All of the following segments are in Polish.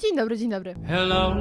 Dzień dobry, dzień dobry. Hello,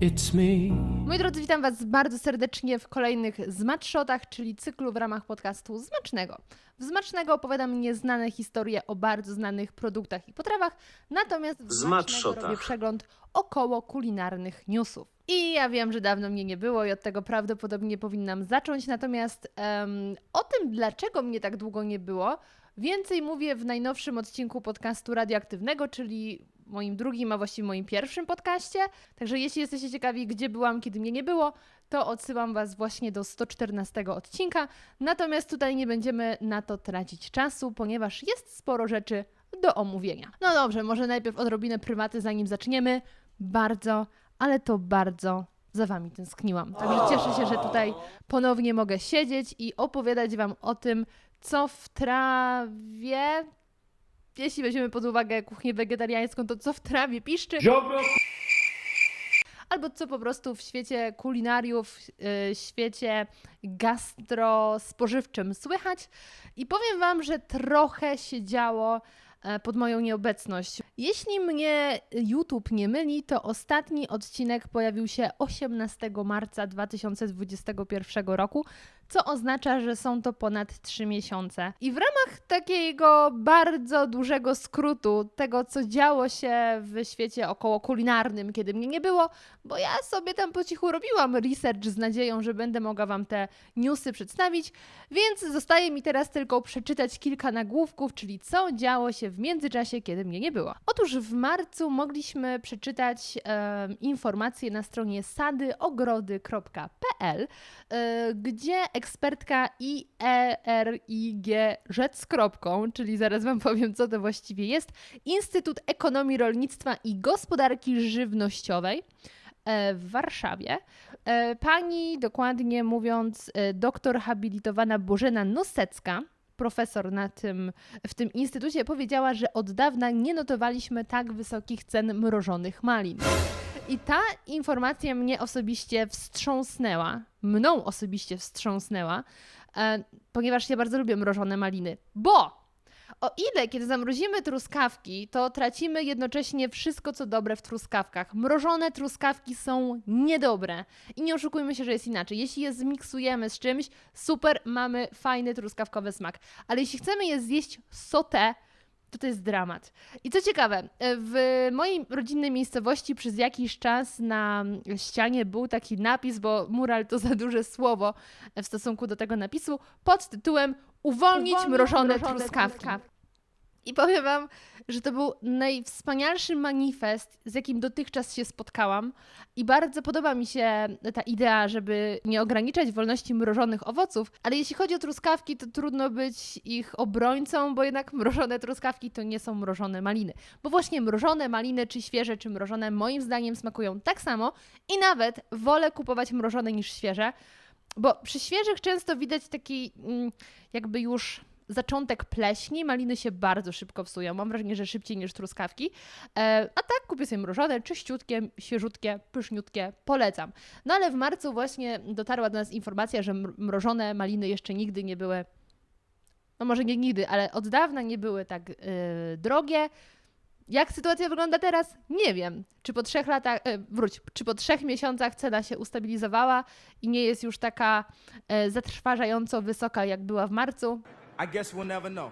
it's me. Moi drodzy, witam Was bardzo serdecznie w kolejnych Zmatshotach, czyli cyklu w ramach podcastu Zmacznego. W Zmacznego opowiadam nieznane historie o bardzo znanych produktach i potrawach, natomiast w Zmacznego Zmatshotach. robię przegląd około kulinarnych newsów. I ja wiem, że dawno mnie nie było i od tego prawdopodobnie powinnam zacząć, natomiast em, o tym, dlaczego mnie tak długo nie było, więcej mówię w najnowszym odcinku podcastu radioaktywnego, czyli moim drugim, a właściwie moim pierwszym podcaście. Także jeśli jesteście ciekawi, gdzie byłam, kiedy mnie nie było, to odsyłam Was właśnie do 114 odcinka. Natomiast tutaj nie będziemy na to tracić czasu, ponieważ jest sporo rzeczy do omówienia. No dobrze, może najpierw odrobinę prywaty, zanim zaczniemy. Bardzo, ale to bardzo za Wami tęskniłam. Także cieszę się, że tutaj ponownie mogę siedzieć i opowiadać Wam o tym, co w trawie. Jeśli weźmiemy pod uwagę kuchnię wegetariańską, to co w trawie piszczy Ziobro, albo co po prostu w świecie kulinariów, yy, świecie gastrospożywczym słychać. I powiem Wam, że trochę się działo e, pod moją nieobecność. Jeśli mnie YouTube nie myli, to ostatni odcinek pojawił się 18 marca 2021 roku, co oznacza, że są to ponad 3 miesiące. I w ramach takiego bardzo dużego skrótu tego, co działo się w świecie około kulinarnym, kiedy mnie nie było, bo ja sobie tam po cichu robiłam research z nadzieją, że będę mogła Wam te newsy przedstawić, więc zostaje mi teraz tylko przeczytać kilka nagłówków, czyli co działo się w międzyczasie, kiedy mnie nie było. Otóż w marcu mogliśmy przeczytać em, informacje na stronie sadyogrody.pl, e, gdzie ekspertka IERIG rzecz z kropką, czyli zaraz Wam powiem, co to właściwie jest, Instytut Ekonomii Rolnictwa i Gospodarki Żywnościowej e, w Warszawie. E, Pani, dokładnie mówiąc, e, doktor habilitowana Bożena Nosecka, profesor na tym, w tym instytucie, powiedziała, że od dawna nie notowaliśmy tak wysokich cen mrożonych malin. I ta informacja mnie osobiście wstrząsnęła, mną osobiście wstrząsnęła, e, ponieważ ja bardzo lubię mrożone maliny, bo o ile, kiedy zamrozimy truskawki, to tracimy jednocześnie wszystko, co dobre w truskawkach. Mrożone truskawki są niedobre. I nie oszukujmy się, że jest inaczej. Jeśli je zmiksujemy z czymś, super, mamy fajny truskawkowy smak. Ale jeśli chcemy je zjeść sotę, to to jest dramat. I co ciekawe, w mojej rodzinnej miejscowości przez jakiś czas na ścianie był taki napis, bo mural to za duże słowo w stosunku do tego napisu, pod tytułem Uwolnić, mrożone, truskawki. I powiem Wam, że to był najwspanialszy manifest, z jakim dotychczas się spotkałam. I bardzo podoba mi się ta idea, żeby nie ograniczać wolności mrożonych owoców, ale jeśli chodzi o truskawki, to trudno być ich obrońcą, bo jednak mrożone truskawki to nie są mrożone maliny. Bo właśnie mrożone maliny, czy świeże, czy mrożone, moim zdaniem smakują tak samo i nawet wolę kupować mrożone niż świeże, bo przy świeżych często widać taki mm, jakby już zaczątek pleśni. Maliny się bardzo szybko psują. Mam wrażenie, że szybciej niż truskawki. E, a tak kupię sobie mrożone, czyściutkie, świeżutkie, pyszniutkie. Polecam. No ale w marcu właśnie dotarła do nas informacja, że mr- mrożone maliny jeszcze nigdy nie były no może nie nigdy, ale od dawna nie były tak yy, drogie. Jak sytuacja wygląda teraz? Nie wiem. Czy po trzech latach, e, wróć, czy po trzech miesiącach cena się ustabilizowała i nie jest już taka e, zatrważająco wysoka, jak była w marcu? I guess we'll never know.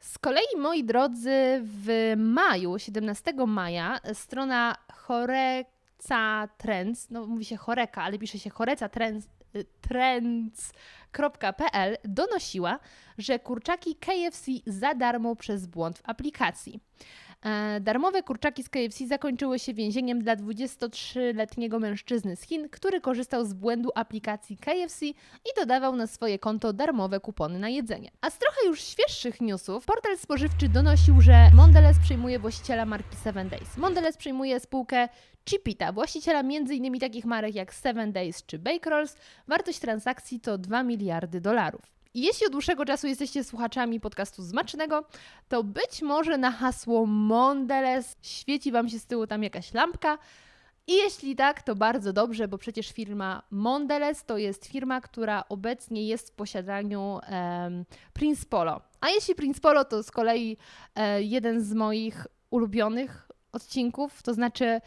Z kolei, moi drodzy, w maju, 17 maja, strona Choreca Trends, no mówi się Choreka, ale pisze się Choreca Trends, y, trends.pl donosiła, że kurczaki KFC za darmo przez błąd w aplikacji. E, Darmowe kurczaki z KFC zakończyły się więzieniem dla 23-letniego mężczyzny z Chin, który korzystał z błędu aplikacji KFC i dodawał na swoje konto darmowe kupony na jedzenie. A z trochę już świeższych newsów, portal spożywczy donosił, że Mondelez przejmuje właściciela marki 7 Days. Mondelez przejmuje spółkę Chipita, właściciela m.in. takich marek jak 7 Days czy Bake Rolls. Wartość transakcji to 2 miliardy dolarów. Jeśli od dłuższego czasu jesteście słuchaczami podcastu Zmacznego, to być może na hasło Mondelez świeci Wam się z tyłu tam jakaś lampka. I jeśli tak, to bardzo dobrze, bo przecież firma Mondelez to jest firma, która obecnie jest w posiadaniu em, Prince Polo. A jeśli Prince Polo, to z kolei e, jeden z moich ulubionych odcinków, to znaczy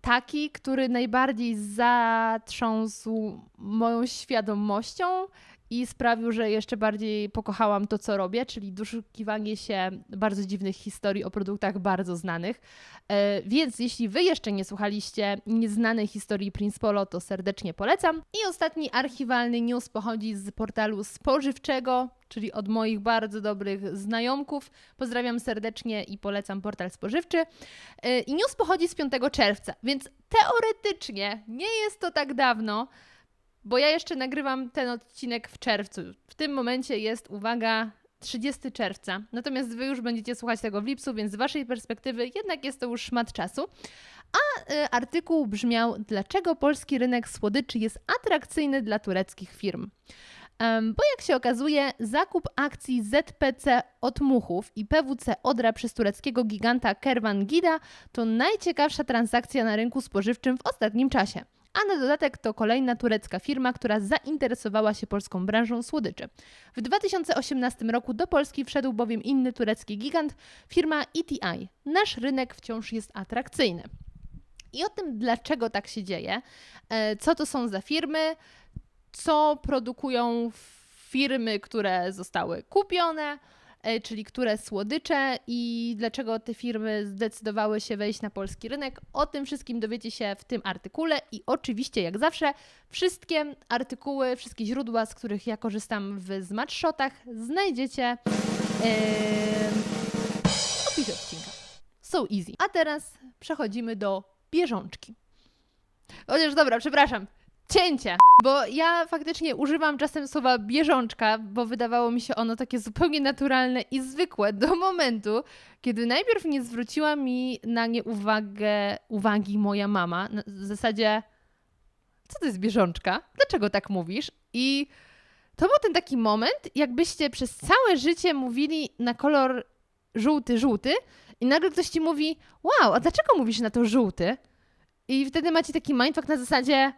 taki, który najbardziej zatrząsł moją świadomością i sprawił, że jeszcze bardziej pokochałam to, co robię, czyli doszukiwanie się bardzo dziwnych historii o produktach bardzo znanych. E, więc jeśli Wy jeszcze nie słuchaliście nieznanej historii Prince Polo, to serdecznie polecam. I ostatni archiwalny news pochodzi z portalu spożywczego, czyli od moich bardzo dobrych znajomków. Pozdrawiam serdecznie i polecam portal spożywczy. E, I news pochodzi z 5 czerwca, więc teoretycznie nie jest to tak dawno, bo ja jeszcze nagrywam ten odcinek w czerwcu. W tym momencie jest, uwaga, 30 czerwca. Natomiast Wy już będziecie słuchać tego w lipcu, więc z Waszej perspektywy jednak jest to już szmat czasu. A y, artykuł brzmiał: Dlaczego polski rynek słodyczy jest atrakcyjny dla tureckich firm? Bo jak się okazuje, zakup akcji ZPC Otmuchów i PWC Odra przez tureckiego giganta Kervan Gida to najciekawsza transakcja na rynku spożywczym w ostatnim czasie a na dodatek to kolejna turecka firma, która zainteresowała się polską branżą słodyczy. W 2018 roku do Polski wszedł bowiem inny turecki gigant, firma ETI. Nasz rynek wciąż jest atrakcyjny. I o tym, dlaczego tak się dzieje, e, co to są za firmy, co produkują firmy, które zostały kupione, E, czyli które słodycze i dlaczego te firmy zdecydowały się wejść na polski rynek. O tym wszystkim dowiecie się w tym artykule i oczywiście, jak zawsze, wszystkie artykuły, wszystkie źródła, z których ja korzystam w Smatshotach, znajdziecie w opisie odcinka. So easy. A teraz przechodzimy do bieżączki. Chociaż dobra, przepraszam, cięcie, bo ja faktycznie używam czasem słowa bieżączka, bo wydawało mi się ono takie zupełnie naturalne i zwykłe do momentu, kiedy najpierw nie zwróciła mi na nie uwagę, uwagi moja mama. W zasadzie, co to jest bieżączka? Dlaczego tak mówisz? I to był ten taki moment, jakbyście przez całe życie mówili na kolor żółty, żółty i nagle ktoś ci mówi, wow, a dlaczego mówisz na to żółty? I wtedy macie taki mindfuck na zasadzie,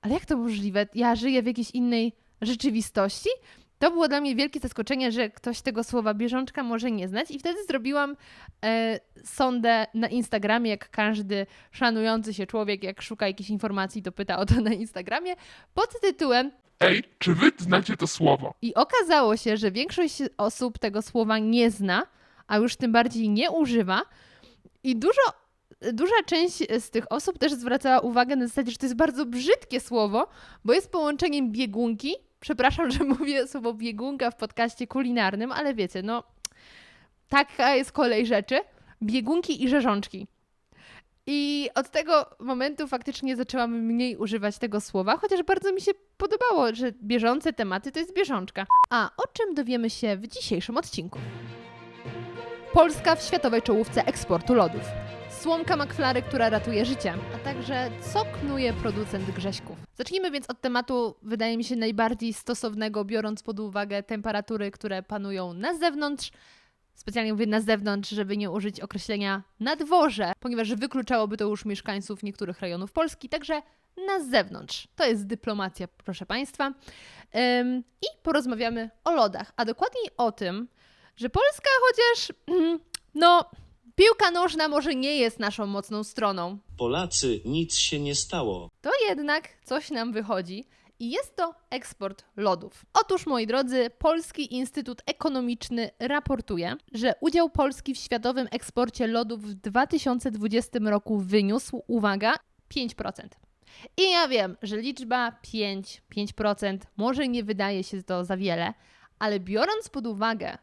ale jak to możliwe? Ja żyję w jakiejś innej rzeczywistości? To było dla mnie wielkie zaskoczenie, że ktoś tego słowa bieżączka może nie znać, i wtedy zrobiłam e, sondę na Instagramie, jak każdy szanujący się człowiek, jak szuka jakiejś informacji, to pyta o to na Instagramie, pod tytułem Ej, czy wy znacie to słowo? I okazało się, że większość osób tego słowa nie zna, a już tym bardziej nie używa. I dużo duża część z tych osób też zwracała uwagę na zasadzie, że to jest bardzo brzydkie słowo, bo jest połączeniem biegunki. Przepraszam, że mówię słowo biegunka w podcaście kulinarnym, ale wiecie, no taka jest kolej rzeczy. Biegunki i rzeżączki. I od tego momentu faktycznie zaczęłam mniej używać tego słowa, chociaż bardzo mi się podobało, że bieżące tematy to jest bieżączka. A o czym dowiemy się w dzisiejszym odcinku? Polska w światowej czołówce eksportu lodów. Słomka McFlary, która ratuje życie, a także co knuje producent Grześków. Zacznijmy więc od tematu, wydaje mi się, najbardziej stosownego, biorąc pod uwagę temperatury, które panują na zewnątrz. Specjalnie mówię na zewnątrz, żeby nie użyć określenia na dworze, ponieważ wykluczałoby to już mieszkańców niektórych rejonów Polski, także na zewnątrz. To jest dyplomacja, proszę Państwa. Ym, I porozmawiamy o lodach, a dokładniej o tym, że Polska chociaż, no, Piłka nożna może nie jest naszą mocną stroną. Polacy, nic się nie stało. To jednak coś nam wychodzi i jest to eksport lodów. Otóż, moi drodzy, Polski Instytut Ekonomiczny raportuje, że udział Polski w światowym eksporcie lodów w 2020 roku wyniósł, uwaga, 5%. I ja wiem, że liczba 5, 5% może nie wydaje się to za wiele, ale biorąc pod uwagę,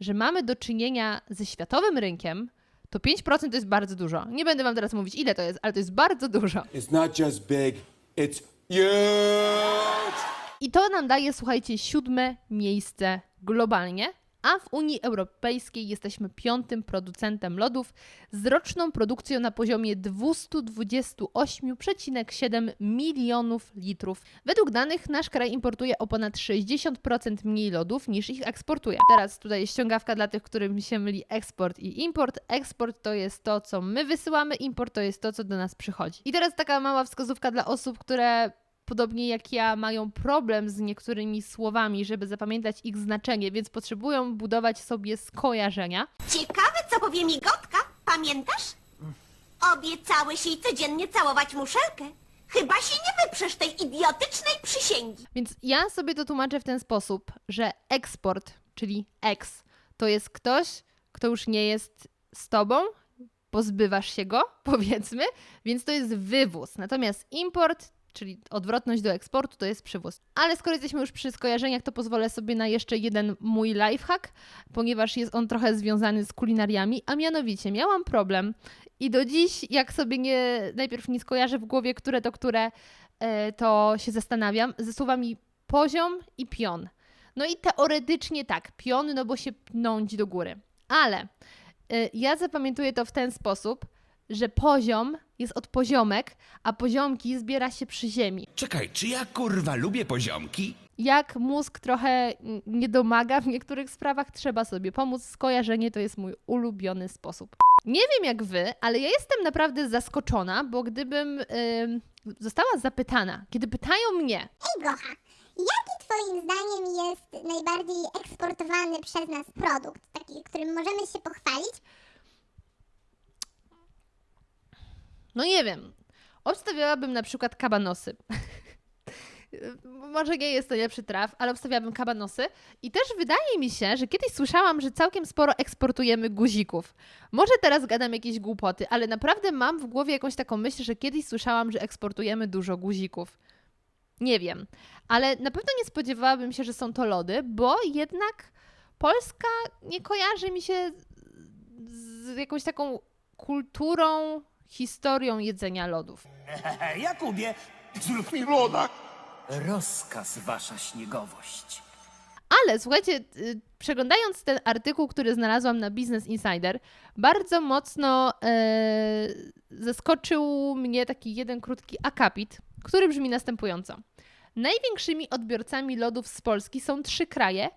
że mamy do czynienia ze światowym rynkiem, to 5% to jest bardzo dużo. Nie będę wam teraz mówić, ile to jest, ale to jest bardzo dużo. It's not just big, it's huge. I to nam daje, słuchajcie, siódme miejsce globalnie, a w Unii Europejskiej jesteśmy piątym producentem lodów z roczną produkcją na poziomie 228,7 milionów litrów. Według danych nasz kraj importuje o ponad 60% mniej lodów niż ich eksportuje. Teraz tutaj ściągawka dla tych, którym się myli eksport i import. Eksport to jest to, co my wysyłamy, import to jest to, co do nas przychodzi. I teraz taka mała wskazówka dla osób, które podobnie jak ja, mają problem z niektórymi słowami, żeby zapamiętać ich znaczenie, więc potrzebują budować sobie skojarzenia. Ciekawe, co powie migotka. Pamiętasz? Obiecałeś jej codziennie całować muszelkę. Chyba się nie wyprzesz tej idiotycznej przysięgi. Więc ja sobie to tłumaczę w ten sposób, że eksport, czyli ex, to jest ktoś, kto już nie jest z tobą, pozbywasz się go, powiedzmy, więc to jest wywóz. Natomiast import, czyli odwrotność do eksportu, to jest przywóz. Ale skoro jesteśmy już przy skojarzeniach, to pozwolę sobie na jeszcze jeden mój lifehack, ponieważ jest on trochę związany z kulinariami, a mianowicie miałam problem i do dziś, jak sobie nie, najpierw nie skojarzę w głowie, które to które, e, to się zastanawiam, ze słowami poziom i pion. No i teoretycznie tak, pion, no bo się pnąć do góry. Ale y, ja zapamiętuję to w ten sposób, że poziom jest od poziomek, a poziomki zbiera się przy ziemi. Czekaj, czy ja kurwa lubię poziomki? Jak mózg trochę mm, nie domaga w niektórych sprawach, trzeba sobie pomóc. Skojarzenie to jest mój ulubiony sposób. Nie wiem jak wy, ale ja jestem naprawdę zaskoczona, bo gdybym ym, została zapytana, kiedy pytają mnie, Ej Gocha, jaki twoim zdaniem jest najbardziej eksportowany przez nas produkt, taki, którym możemy się pochwalić? No nie wiem. Obstawiałabym na przykład kabanosy. Może nie jest to lepszy traf, ale obstawiałabym kabanosy. I też wydaje mi się, że kiedyś słyszałam, że całkiem sporo eksportujemy guzików. Może teraz gadam jakieś głupoty, ale naprawdę mam w głowie jakąś taką myśl, że kiedyś słyszałam, że eksportujemy dużo guzików. Nie wiem, ale na pewno nie spodziewałabym się, że są to lody, bo jednak Polska nie kojarzy mi się z jakąś taką kulturą, historią jedzenia lodów. Jakubie, Zrób mi loda. rozkaz wasza śniegowość. Ale słuchajcie, y, przeglądając ten artykuł, który znalazłam na Business Insider, bardzo mocno e, zaskoczył mnie taki jeden krótki akapit, który brzmi następująco. Największymi odbiorcami lodów z Polski są trzy kraje,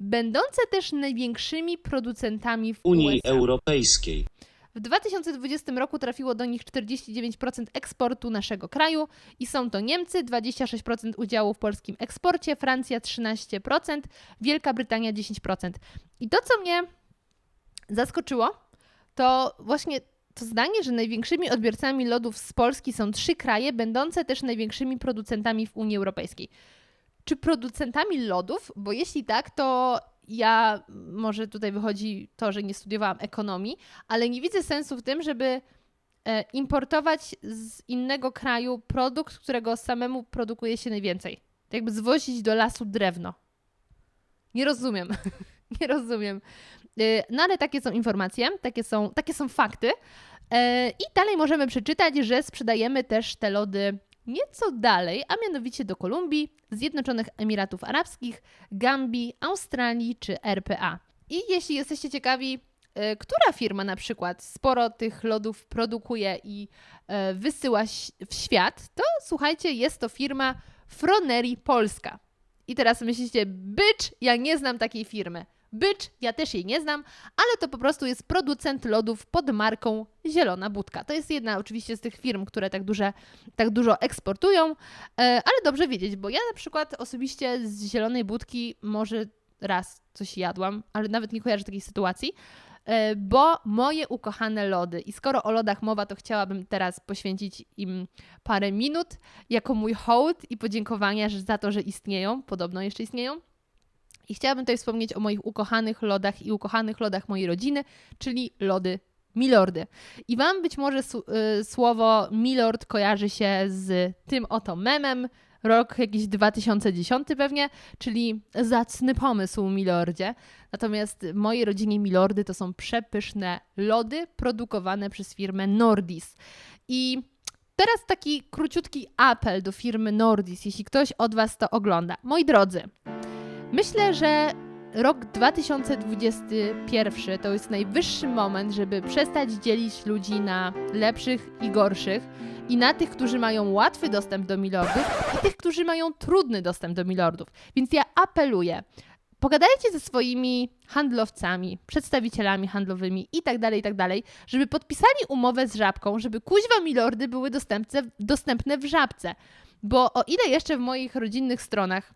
będące też największymi producentami w Unii USA. Europejskiej. W 2020 roku trafiło do nich 49% eksportu naszego kraju i są to Niemcy 26% udziału w polskim eksporcie, Francja 13%, Wielka Brytania 10%. I to, co mnie zaskoczyło, to właśnie to zdanie, że największymi odbiorcami lodów z Polski są trzy kraje, będące też największymi producentami w Unii Europejskiej. Czy producentami lodów? Bo jeśli tak, to ja, może tutaj wychodzi to, że nie studiowałam ekonomii, ale nie widzę sensu w tym, żeby e, importować z innego kraju produkt, którego samemu produkuje się najwięcej. Jakby zwozić do lasu drewno. Nie rozumiem. nie rozumiem. Y, No ale takie są informacje, takie są, takie są fakty. E, I dalej możemy przeczytać, że sprzedajemy też te lody nieco dalej, a mianowicie do Kolumbii, Zjednoczonych Emiratów Arabskich, Gambii, Australii czy RPA. I jeśli jesteście ciekawi, e, która firma na przykład sporo tych lodów produkuje i e, wysyła w świat, to słuchajcie, jest to firma Froneri Polska. I teraz myślicie, bycz, ja nie znam takiej firmy. Bycz, ja też jej nie znam, ale to po prostu jest producent lodów pod marką Zielona Budka. To jest jedna oczywiście z tych firm, które tak, duże, tak dużo eksportują, e, ale dobrze wiedzieć, bo ja na przykład osobiście z Zielonej Budki może raz coś jadłam, ale nawet nie kojarzę takiej sytuacji, e, bo moje ukochane lody, i skoro o lodach mowa, to chciałabym teraz poświęcić im parę minut jako mój hołd i podziękowania za to, że istnieją, podobno jeszcze istnieją. I chciałabym tutaj wspomnieć o moich ukochanych lodach i ukochanych lodach mojej rodziny, czyli lody Milordy. I Wam być może y, słowo Milord kojarzy się z tym oto memem, rok jakiś 2010 pewnie, czyli zacny pomysł Milordzie. Natomiast mojej rodzinie Milordy to są przepyszne lody produkowane przez firmę Nordis. I teraz taki króciutki apel do firmy Nordis, jeśli ktoś od Was to ogląda. Moi drodzy, Myślę, że rok 2021 to jest najwyższy moment, żeby przestać dzielić ludzi na lepszych i gorszych i na tych, którzy mają łatwy dostęp do milordów i tych, którzy mają trudny dostęp do milordów. Więc ja apeluję, pogadajcie ze swoimi handlowcami, przedstawicielami handlowymi i tak dalej, i tak żeby podpisali umowę z Żabką, żeby kuźwa milordy były dostępne w Żabce. Bo o ile jeszcze w moich rodzinnych stronach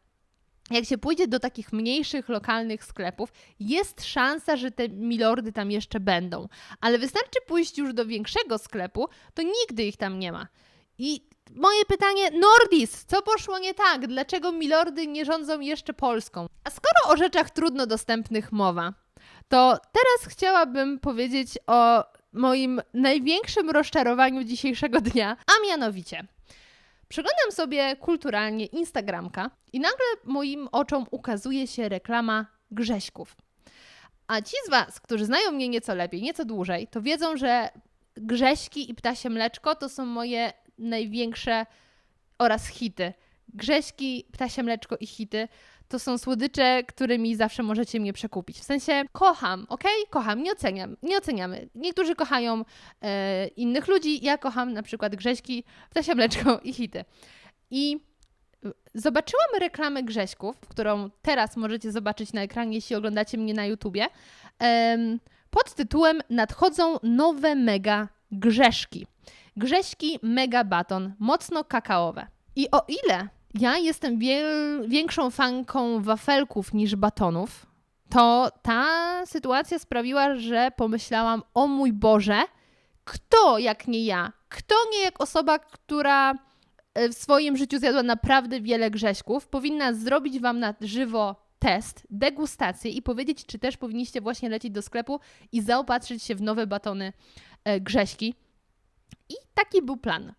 jak się pójdzie do takich mniejszych, lokalnych sklepów, jest szansa, że te milordy tam jeszcze będą. Ale wystarczy pójść już do większego sklepu, to nigdy ich tam nie ma. I moje pytanie, Nordis, co poszło nie tak? Dlaczego milordy nie rządzą jeszcze Polską? A skoro o rzeczach trudno dostępnych mowa, to teraz chciałabym powiedzieć o moim największym rozczarowaniu dzisiejszego dnia, a mianowicie Przeglądam sobie kulturalnie Instagramka i nagle moim oczom ukazuje się reklama Grześków. A ci z Was, którzy znają mnie nieco lepiej, nieco dłużej, to wiedzą, że Grześki i Ptasie Mleczko to są moje największe oraz hity. Grześki, Ptasie Mleczko i hity to są słodycze, którymi zawsze możecie mnie przekupić. W sensie kocham, ok? Kocham, nie oceniam, nie oceniamy. Niektórzy kochają e, innych ludzi, ja kocham na przykład Grześki, Ptasie Mleczko i hity. I zobaczyłam reklamę Grześków, którą teraz możecie zobaczyć na ekranie, jeśli oglądacie mnie na YouTubie, em, pod tytułem Nadchodzą nowe mega Grzeszki. Grześki mega baton, mocno kakaowe. I o ile ja jestem większą fanką wafelków niż batonów, to ta sytuacja sprawiła, że pomyślałam, o mój Boże, kto jak nie ja? Kto nie jak osoba, która e, w swoim życiu zjadła naprawdę wiele grześków, powinna zrobić wam na żywo test, degustację i powiedzieć, czy też powinniście właśnie lecieć do sklepu i zaopatrzyć się w nowe batony e, grześki. I taki był plan.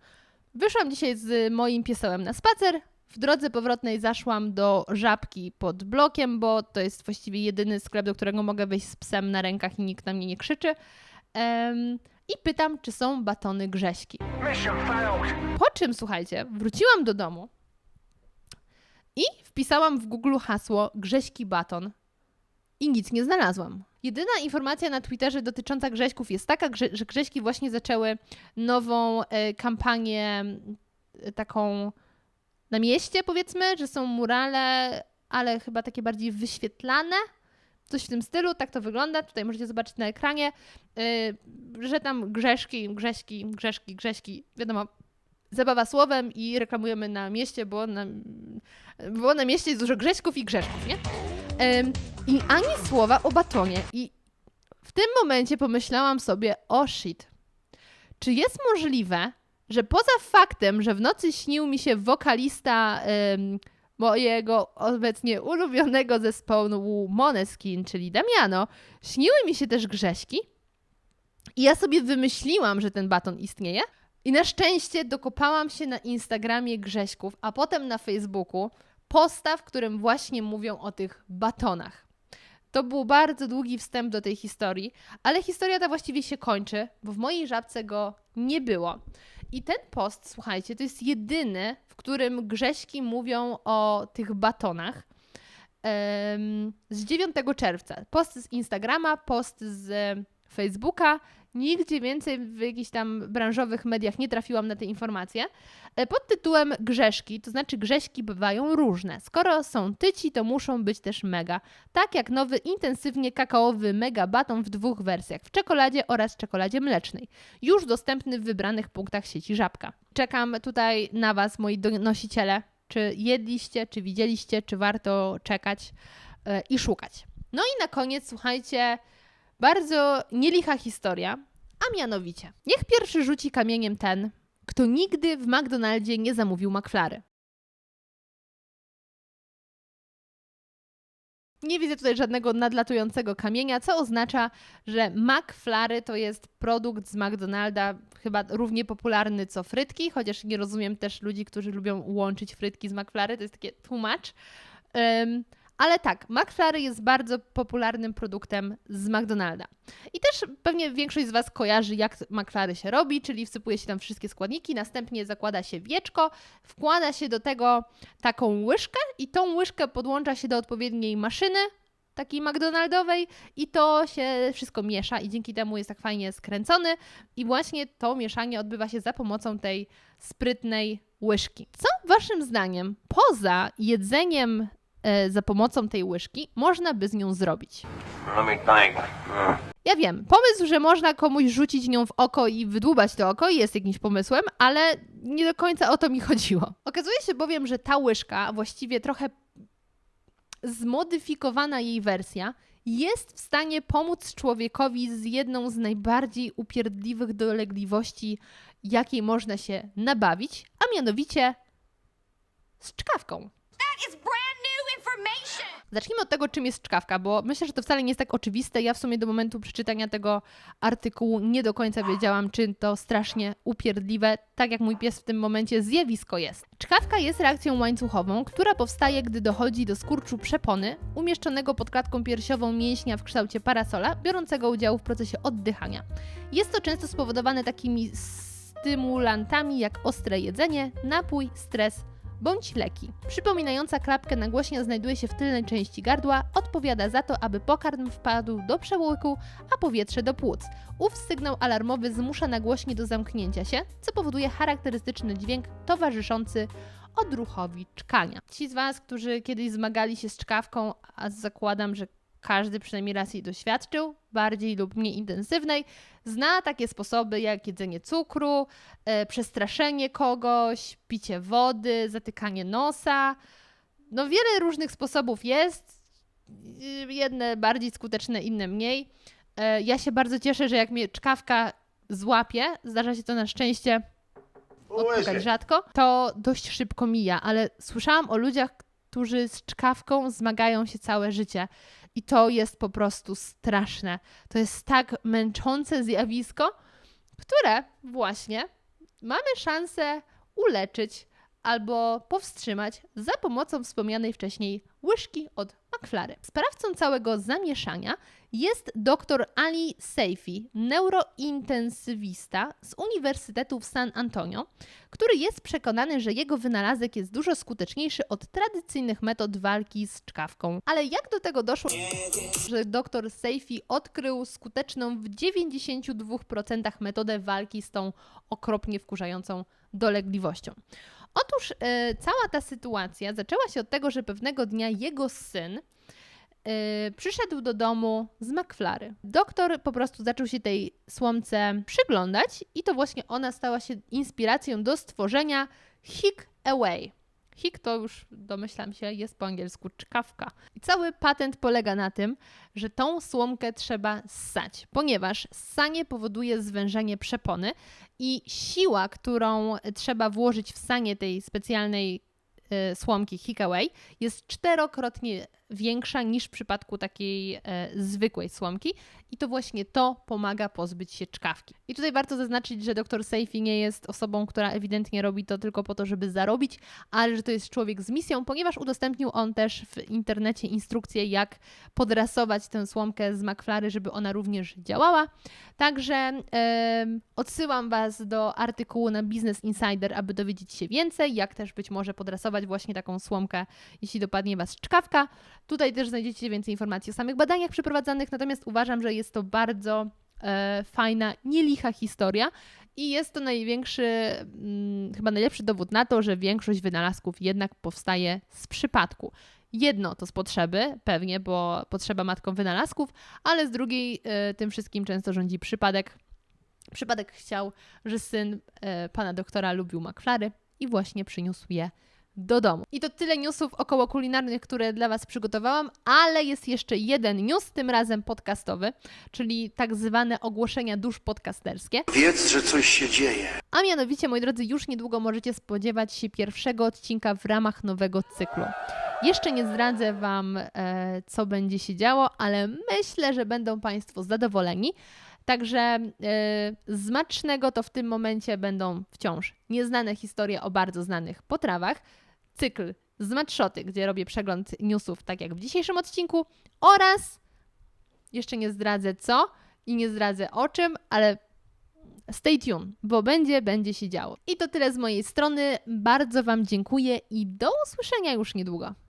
Wyszłam dzisiaj z moim piesełem na spacer. W drodze powrotnej zaszłam do żabki pod blokiem, bo to jest właściwie jedyny sklep, do którego mogę wejść z psem na rękach i nikt na mnie nie krzyczy. Em, I pytam, czy są batony grześki. Po czym, słuchajcie, wróciłam do domu i wpisałam w Google hasło grześki baton i nic nie znalazłam. Jedyna informacja na Twitterze dotycząca grześków jest taka, że, grześki właśnie zaczęły nową e, kampanię taką na mieście, powiedzmy, że są murale, ale chyba takie bardziej wyświetlane. Coś w tym stylu, tak to wygląda. Tutaj możecie zobaczyć na ekranie, yy, że tam grzeszki, grześki, grzeszki, grześki, wiadomo, zabawa słowem i reklamujemy na mieście, bo na, bo na mieście jest dużo grześków i grzeszków, nie? Ym, I ani słowa o batonie. I w tym momencie pomyślałam sobie, o shit, czy jest możliwe, że poza faktem, że w nocy śnił mi się wokalista mojego obecnie ulubionego zespołu Moneskin, czyli Damiano, śniły mi się też Grześki i ja sobie wymyśliłam, że ten baton istnieje i na szczęście dokopałam się na Instagramie Grześków, a potem na Facebooku posta, w którym właśnie mówią o tych batonach. To był bardzo długi wstęp do tej historii, ale historia ta właściwie się kończy, bo w mojej żabce go nie było. I ten post, słuchajcie, to jest jedyny, w którym Grześki mówią o tych batonach em, z 9 czerwca. Post z Instagrama, post z Facebooka. Nigdzie więcej w jakichś tam branżowych mediach nie trafiłam na te informacje. E, Pod tytułem Grzeszki, to znaczy Grześki bywają różne. Skoro są tyci, to muszą być też mega. Tak jak nowy intensywnie kakaowy mega baton w dwóch wersjach, w czekoladzie oraz czekoladzie mlecznej. Już dostępny w wybranych punktach sieci Żabka. Czekam tutaj na Was, moi donosiciele. Czy jedliście, czy widzieliście, czy warto czekać e, i szukać. No i na koniec, słuchajcie, bardzo nielicha historia, a mianowicie, niech pierwszy rzuci kamieniem ten, kto nigdy w McDonaldzie nie zamówił McFlary. Nie widzę tutaj żadnego nadlatującego kamienia, co oznacza, że McFlary to jest produkt z McDonalda, chyba równie popularny co frytki, chociaż nie rozumiem też ludzi, którzy lubią łączyć frytki z McFlary, to jest takie tłumacz. Um, ale tak, McFlurry jest bardzo popularnym produktem z McDonalda. I też pewnie większość z Was kojarzy, jak McFlurry się robi, czyli wsypuje się tam wszystkie składniki, następnie zakłada się wieczko, wkłada się do tego taką łyżkę i tą łyżkę podłącza się do odpowiedniej maszyny, takiej McDonaldowej i to się wszystko miesza i dzięki temu jest tak fajnie skręcony i właśnie to mieszanie odbywa się za pomocą tej sprytnej łyżki. Co Waszym zdaniem, poza jedzeniem za pomocą tej łyżki można by z nią zrobić? Ja wiem, pomysł, że można komuś rzucić nią w oko i wydłubać to oko jest jakimś pomysłem, ale nie do końca o to mi chodziło. Okazuje się bowiem, że ta łyżka, właściwie trochę zmodyfikowana jej wersja, jest w stanie pomóc człowiekowi z jedną z najbardziej upierdliwych dolegliwości, jakiej można się nabawić, a mianowicie z czkawką. Zacznijmy od tego, czym jest czkawka, bo myślę, że to wcale nie jest tak oczywiste. Ja w sumie do momentu przeczytania tego artykułu nie do końca wiedziałam, czy to strasznie upierdliwe, tak jak mój pies w tym momencie zjawisko jest. Czkawka jest reakcją łańcuchową, która powstaje, gdy dochodzi do skurczu przepony, umieszczonego pod klatką piersiową mięśnia w kształcie parasola, biorącego udział w procesie oddychania. Jest to często spowodowane takimi stymulantami jak ostre jedzenie, napój, stres bądź leki. Przypominająca klapkę nagłośnia znajduje się w tylnej części gardła, odpowiada za to, aby pokarm wpadł do przełyku, a powietrze do płuc. Ów sygnał alarmowy zmusza nagłośnie do zamknięcia się, co powoduje charakterystyczny dźwięk towarzyszący odruchowi czkania. Ci z Was, którzy kiedyś zmagali się z czkawką, a zakładam, że każdy przynajmniej raz jej doświadczył, bardziej lub mniej intensywnej, zna takie sposoby jak jedzenie cukru, e, przestraszenie kogoś, picie wody, zatykanie nosa. No wiele różnych sposobów jest, jedne bardziej skuteczne, inne mniej. E, ja się bardzo cieszę, że jak mnie czkawka złapie, zdarza się to na szczęście odpukać rzadko, to dość szybko mija, ale słyszałam o ludziach, którzy z czkawką zmagają się całe życie. I to jest po prostu straszne. To jest tak męczące zjawisko, które właśnie mamy szansę uleczyć albo powstrzymać za pomocą wspomnianej wcześniej łyżki od McFlary. Sprawcą całego zamieszania jest dr Ali Seifi, neurointensywista z Uniwersytetu w San Antonio, który jest przekonany, że jego wynalazek jest dużo skuteczniejszy od tradycyjnych metod walki z czkawką. Ale jak do tego doszło, że dr Seifi odkrył skuteczną w 92% metodę walki z tą okropnie wkurzającą dolegliwością? Otóż e, cała ta sytuacja zaczęła się od tego, że pewnego dnia jego syn e, przyszedł do domu z McFlary. Doktor po prostu zaczął się tej słomce przyglądać i to właśnie ona stała się inspiracją do stworzenia Hick Away. Hick to już domyślam się jest po angielsku czkawka. I cały patent polega na tym, że tą słomkę trzeba ssać, ponieważ ssanie powoduje zwężenie przepony i siła, którą trzeba włożyć w sanie tej specjalnej e, słomki Hickaway jest czterokrotnie większa niż w przypadku takiej e, zwykłej słomki i to właśnie to pomaga pozbyć się czkawki. I tutaj warto zaznaczyć, że dr Seifi nie jest osobą, która ewidentnie robi to tylko po to, żeby zarobić, ale że to jest człowiek z misją, ponieważ udostępnił on też w internecie instrukcję, jak podrasować tę słomkę z McFlary, żeby ona również działała. Także odsyłam Was do artykułu na Business Insider, aby dowiedzieć się więcej, jak też być może podrasować właśnie taką słomkę, jeśli dopadnie Was czkawka. Tutaj też znajdziecie więcej informacji o samych badaniach przeprowadzanych, natomiast uważam, że jest to bardzo e, fajna, nielicha historia i jest to największy, mm, chyba najlepszy dowód na to, że większość wynalazków jednak powstaje z przypadku. Jedno to z potrzeby, pewnie, bo potrzeba matką wynalazków, ale z drugiej e, tym wszystkim często rządzi przypadek. Przypadek chciał, że syn e, pana doktora lubił McFlary i właśnie przyniósł je do domu. I to tyle newsów około kulinarnych, które dla Was przygotowałam, ale jest jeszcze jeden news, tym razem podcastowy, czyli tak zwane ogłoszenia dusz podcasterskie. Wiedz, że coś się dzieje. A mianowicie, moi drodzy, już niedługo możecie spodziewać się pierwszego odcinka w ramach nowego cyklu. Jeszcze nie zdradzę Wam, e, co będzie się działo, ale myślę, że będą Państwo zadowoleni. Także e, z macznego to w tym momencie będą wciąż nieznane historie o bardzo znanych potrawach, cykl z matszoty, gdzie robię przegląd newsów, tak jak w dzisiejszym odcinku, oraz jeszcze nie zdradzę co i nie zdradzę o czym, ale stay tuned, bo będzie, będzie się działo. I to tyle z mojej strony. Bardzo Wam dziękuję i do usłyszenia już niedługo.